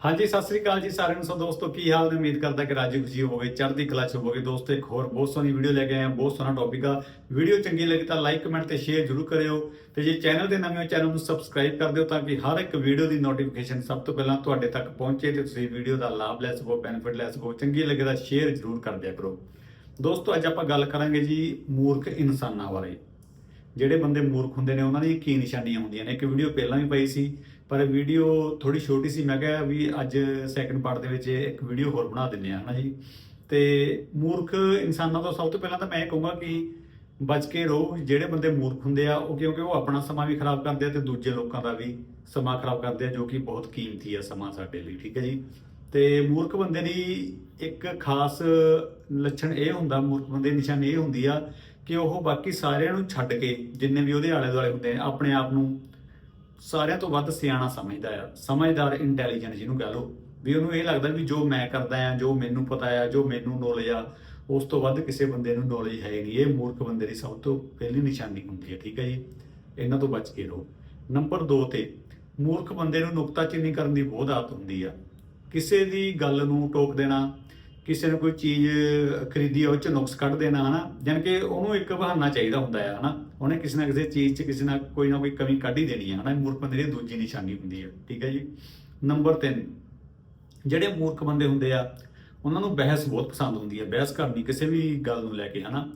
ਹਾਂਜੀ, ਸਤਿ ਸ੍ਰੀ ਅਕਾਲ ਜੀ ਸਾਰਿਆਂ ਨੂੰ। ਸੋ ਦੋਸਤੋ, ਕੀ ਹਾਲ ਨੇ? ਉਮੀਦ ਕਰਦਾ ਕਿ ਰਾਜੀ ਖੁਸ਼ੀ ਹੋਵੋਗੇ, ਚੜ੍ਹਦੀ ਕਲਾ ਚ ਹੋਵੋਗੇ। ਦੋਸਤੋ, ਇੱਕ ਹੋਰ ਬਹੁਤ ਸੋਹਣੀ ਵੀਡੀਓ ਲੈ ਕੇ ਆਏ ਹਾਂ। ਬਹੁਤ ਸੋਹਣਾ ਟੌਪਿਕ ਆ। ਵੀਡੀਓ ਚੰਗੀ ਲੱਗੀ ਤਾਂ ਲਾਈਕ ਕਮੈਂਟ ਤੇ ਸ਼ੇਅਰ ਜ਼ਰੂਰ ਕਰਿਓ। ਤੇ ਜੇ ਚੈਨਲ ਦੇ ਨਵੇਂ ਹੋ ਚੈਨਲ ਨੂੰ ਸਬਸਕ੍ਰਾਈਬ ਕਰ ਦਿਓ ਤਾਂ ਕਿ ਹਰ ਇੱਕ ਵੀਡੀਓ ਦੀ ਨੋਟੀਫਿਕੇਸ਼ਨ ਸਭ ਤੋਂ ਪਹਿਲਾਂ ਤੁਹਾਡੇ ਤੱਕ ਪਹੁੰਚੇ ਤੇ ਤੁਸੀਂ ਵੀਡੀਓ ਦਾ ਲਾਭ ਲੈ ਸਕੋ ਬੈਨੀਫਿਟ ਲੈ ਸਕੋ, ਚੰਗੀ ਲੱਗੇ ਤਾਂ ਸ਼ੇਅਰ ਜ਼ਰੂਰ ਕਰ ਦਿਆ ਕਰੋ। ਦੋਸਤੋ, ਅੱਜ ਆਪਾਂ ਗੱਲ ਕਰਾਂਗੇ ਜੀ ਮੂਰਖ ਇਨਸਾਨਾਂ ਬਾਰੇ। ਜਿਹੜੇ ਬੰਦੇ ਮੂਰਖ ਹੁੰਦੇ ਨੇ, ਉਹਨਾਂ ਦੀ ਕੀ ਨਿਸ਼ਾਨੀਆਂ ਹੁੰਦੀਆਂ ਨੇ? ਇੱਕ ਵੀਡੀਓ ਪਹਿਲਾਂ ਵੀ ਪਈ ਸੀ, ਪਰ ਵੀਡੀਓ ਥੋੜੀ ਛੋਟੀ ਸੀ। ਮੈਂ ਕਿਹਾ ਵੀ ਅੱਜ ਸੈਕੰਡ ਪਾਰਟ ਦੇ ਵਿੱਚ ਇੱਕ ਵੀਡੀਓ ਹੋਰ ਬਣਾ ਦਿੰਨੇ ਆ ਹਨਾ ਜੀ? ਤੇ ਮੂਰਖ ਇਨਸਾਨਾਂ ਤੋਂ ਸਭ ਤੋਂ ਪਹਿਲਾਂ ਤਾਂ ਮੈਂ ਇਹ ਕਹੂੰਗਾ ਕਿ ਬਚ ਕੇ ਰਹੋ। ਜਿਹੜੇ ਬੰਦੇ ਮੂਰਖ ਹੁੰਦੇ ਆ, ਉਹ ਕਿਉਂਕਿ ਉਹ ਆਪਣਾ ਸਮਾਂ ਵੀ ਖਰਾਬ ਕਰਦੇ ਆ ਤੇ ਦੂਜੇ ਲੋਕਾਂ ਦਾ ਵੀ ਸਮਾਂ ਖਰਾਬ ਕਰਦੇ ਆ, ਜੋ ਕਿ ਬਹੁਤ ਕੀਮਤੀ ਆ ਸਮਾਂ ਸਾਡੇ ਲਈ, ਠੀਕ ਹੈ ਜੀ? ਤੇ ਮੂਰਖ ਬੰਦੇ ਦੀ ਇੱਕ ਖਾਸ ਲੱਛਣ ਇਹ ਹੁੰਦਾ, ਮੂਰਖ ਬੰਦੇ ਦੀ ਨਿਸ਼ਾਨੀ ਇਹ ਹੁੰਦੀ ਆ ਕਿ ਉਹ ਬਾਕੀ ਸਾਰਿਆਂ ਨੂੰ ਛੱਡ ਕੇ ਜਿੰਨੇ ਵੀ ਉਹਦੇ ਆਲੇ ਦੁਆਲੇ ਹੁੰਦੇ ਨੇ ਆਪਣੇ ਆਪ ਨੂੰ ਸਾਰਿਆਂ ਤੋਂ ਵੱਧ ਸਿਆਣਾ ਸਮਝਦਾ ਆ। ਸਮਝਦਾਰ ਇੰਟੈਲੀਜੈਂਟ ਜਿਹਨੂੰ ਕਹ ਲਓ। ਵੀ ਉਹਨੂੰ ਇਹ ਲੱਗਦਾ ਵੀ ਜੋ ਮੈਂ ਕਰਦਾ ਆ, ਜੋ ਮੈਨੂੰ ਪਤਾ ਆ, ਜੋ ਮੈਨੂੰ ਨੌਲੇਜ ਆ, ਉਸ ਤੋਂ ਵੱਧ ਕਿਸੇ ਬੰਦੇ ਨੂੰ ਨੌਲੇਜ ਹੈ ਨਹੀਂ ਇਹ ਮੂਰਖ ਬੰਦੇ ਦੀ ਸਭ ਤੋਂ ਪਹਿਲੀ ਨਿਸ਼ਾਨੀ ਹੁੰਦੀ ਹੈ ਠੀਕ ਹੈ ਜੀ? ਇਹਨਾਂ ਤੋਂ ਬਚ ਕੇ ਰਹੋ। ਨੰਬਰ 2 ਤੇ, ਮੂਰਖ ਬੰਦੇ ਨੂੰ ਨੁਕਤਾਚੀਨੀ ਕਰਨ ਦੀ ਬਹੁਤ ਆਦਤ ਹੁੰਦੀ ਆ। ਕਿਸੇ ਦੀ ਗੱਲ ਨੂੰ ਟੋਕ ਦੇਣਾ ਕਿਸੇ ਨੂੰ ਕੋਈ ਚੀਜ਼ ਖਰੀਦੀ ਆ, ਉਹ ਚ ਨੁਕਸ ਕੱਢ ਦੇਣਾ ਹਨਾ? ਜਾਣੀ ਕਿ ਉਹਨੂੰ ਇੱਕ ਬਹਾਨਾ ਚਾਹੀਦਾ ਹੁੰਦਾ ਹੈ ਹਨਾ? ਉਹਨੇ ਕਿਸੇ ਨਾ ਕਿਸੇ ਚੀਜ਼ 'ਚ ਕਿਸੇ ਨਾ ਕੋਈ ਨਾ ਕੋਈ ਕਮੀ ਕੱਢ ਹੀ ਦੇਣੀ ਹੈ ਹਨਾ? ਇਹ ਮੂਰਖ ਬੰਦੇ ਦੀ ਦੂਜੀ ਨਿਸ਼ਾਨੀ ਹੁੰਦੀ ਹੈ ਠੀਕ ਹੈ ਜੀ? ਨੰਬਰ 3 ਜਿਹੜੇ ਮੂਰਖ ਬੰਦੇ ਹੁੰਦੇ ਆ ਉਹਨਾਂ ਨੂੰ ਬਹਿਸ ਬਹੁਤ ਪਸੰਦ ਹੁੰਦੀ ਹੈ ਬਹਿਸ ਕਰਨੀ ਕਿਸੇ ਵੀ ਗੱਲ ਨੂੰ ਲੈ ਕੇ ਹਨਾ?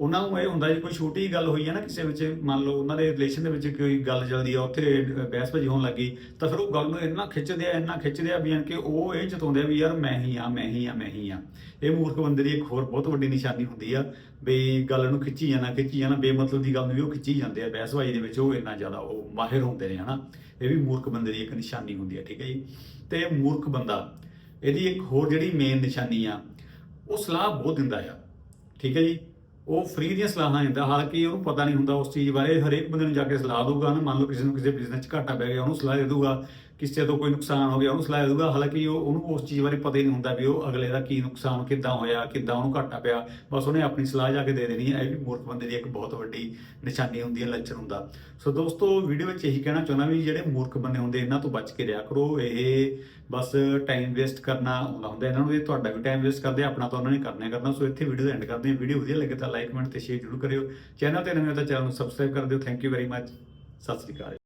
ਉਹਨਾਂ ਨੂੰ ਇਹ ਹੁੰਦਾ ਜੀ, ਕੋਈ ਛੋਟੀ ਗੱਲ ਹੋਈ ਹੈ ਨਾ, ਕਿਸੇ ਵਿੱਚ ਮੰਨ ਲਓ ਉਹਨਾਂ ਦੇ ਰਿਲੇਸ਼ਨ ਦੇ ਵਿੱਚ ਕੋਈ ਗੱਲ ਚੱਲਦੀ ਆ, ਉੱਥੇ ਬਹਿਸ ਭਾਜੀ ਹੋਣ ਲੱਗੀ, ਤਾਂ ਫਿਰ ਉਹ ਗੱਲ ਨੂੰ ਇੰਨਾ ਖਿੱਚਦੇ ਆ, ਇੰਨਾ ਖਿੱਚਦੇ ਆ ਵੀ ਜਾਣੀ ਕਿ ਉਹ ਇਹ ਜਤਾਉਂਦੇ ਆ ਵੀ ਯਾਰ ਮੈਂ ਹੀ ਆ, ਮੈਂ ਹੀ ਆ, ਮੈਂ ਹੀ ਆ। ਇਹ ਮੂਰਖ ਬੰਦੇ ਦੀ ਇੱਕ ਹੋਰ ਬਹੁਤ ਵੱਡੀ ਨਿਸ਼ਾਨੀ ਹੁੰਦੀ ਆ, ਵੀ ਗੱਲ ਨੂੰ ਖਿੱਚੀ ਜਾਣਾ ਖਿੱਚੀ ਜਾਣਾ, ਬੇਮਤਲਬ ਦੀ ਗੱਲ ਨੂੰ ਵੀ ਉਹ ਖਿੱਚੀ ਜਾਂਦੇ ਆ ਬਹਿਸ ਭਾਜੀ ਦੇ ਵਿੱਚ ਉਹ ਇੰਨਾ ਜ਼ਿਆਦਾ ਉਹ ਮਾਹਿਰ ਹੁੰਦੇ ਨੇ, ਹਨਾ। ਇਹ ਵੀ ਮੂਰਖ ਬੰਦੇ ਦੀ ਇੱਕ ਨਿਸ਼ਾਨੀ ਹੁੰਦੀ ਆ, ਠੀਕ ਹੈ ਜੀ। ਤੇ ਮੂਰਖ ਬੰਦਾ, ਇਹਦੀ ਇੱਕ ਹੋਰ ਜਿਹੜੀ ਮੇਨ ਨਿਸ਼ਾਨੀ ਆ, ਉਹ ਸਲਾਹ ਬਹੁਤ ਦਿੰਦਾ ਆ, ਠੀਕ ਹੈ ਜੀ। ਉਹ ਫ੍ਰੀ ਦੀਆਂ ਸਲਾਹਾਂ ਦਿੰਦਾ, ਹਾਲਾਂਕਿ ਉਹਨੂੰ ਪਤਾ ਨਹੀਂ ਹੁੰਦਾ ਉਸ ਚੀਜ਼ ਬਾਰੇ, ਹਰੇਕ ਬੰਦੇ ਨੂੰ ਜਾ ਕੇ ਸਲਾਹ ਦਊਗਾ, ਨਾ ਮੰਨ ਲਓ ਕਿਸੇ ਨੂੰ ਕਿਸੇ ਬਿਜ਼ਨਸ 'ਚ ਘਾਟਾ ਪੈ ਗਿਆ, ਉਹਨੂੰ ਸਲਾਹ ਦੇ ਦਊਗਾ। ਕਿਸੇ ਤੋਂ ਕੋਈ ਨੁਕਸਾਨ ਹੋ ਗਿਆ, ਉਹਨੂੰ ਸਲਾਹ ਦੇ ਹਾਲਾਂਕਿ ਉਹ, ਉਹਨੂੰ ਉਸ ਚੀਜ਼ ਬਾਰੇ ਪਤਾ ਹੀ ਨਹੀਂ ਹੁੰਦਾ ਵੀ ਉਹ ਅਗਲੇ ਦਾ ਕੀ ਨੁਕਸਾਨ ਕਿੱਦਾਂ ਹੋਇਆ, ਕਿੱਦਾਂ ਉਹਨੂੰ ਘਾਟਾ ਪਿਆ। ਬਸ ਉਹਨੇ ਆਪਣੀ ਸਲਾਹ ਜਾ ਕੇ ਦੇ ਦੇਣੀ ਹੈ। ਇਹ ਵੀ ਮੂਰਖ ਬੰਦੇ ਦੀ ਇੱਕ ਬਹੁਤ ਵੱਡੀ ਨਿਸ਼ਾਨੀ ਹੁੰਦੀ ਹੈ, ਲੱਛਣ ਹੁੰਦਾ। ਸੋ ਦੋਸਤੋ, ਵੀਡੀਓ ਵਿੱਚ ਇਹੀ ਕਹਿਣਾ ਚਾਹੁੰਦਾ ਵੀ ਜਿਹੜੇ ਮੂਰਖ ਬੰਦੇ ਹੁੰਦੇ, ਇਹਨਾਂ ਤੋਂ ਬਚ ਕੇ ਰਿਹਾ ਕਰੋ। ਇਹ ਬਸ ਟਾਈਮ ਵੇਸਟ ਕਰਨਾ ਹੁੰਦਾ ਹੁੰਦਾ। ਇਹਨਾਂ ਨੂੰ ਇਹ ਤੁਹਾਡਾ ਵੀ ਟਾਈਮ ਵੇਸਟ ਕਰਦੇ ਆਪਣਾ ਤਾਂ ਉਹਨਾਂ ਨੇ ਕਰਨਾ ਕਰਨਾ। ਸੋ ਇੱਥੇ ਵੀਡੀਓ ਦਾ ਐਂਡ ਕਰਦੇ ਹਾਂ। ਵੀਡੀਓ ਵਧੀਆ ਲੱਗੇ ਤਾਂ ਲਾਈਕ ਕਮੈਂਟ ਤੇ ਸ਼ੇਅਰ ਜ਼ਰੂਰ ਕਰਿਓ। ਚੈਨਲ ਤੇ ਨਵੇਂ ਹੋ ਤਾਂ ਚੈਨਲ ਨੂੰ ਸਬਸਕ੍ਰਾਈਬ ਕਰ ਦਿਓ। Thank you very much Sat Sri Akal.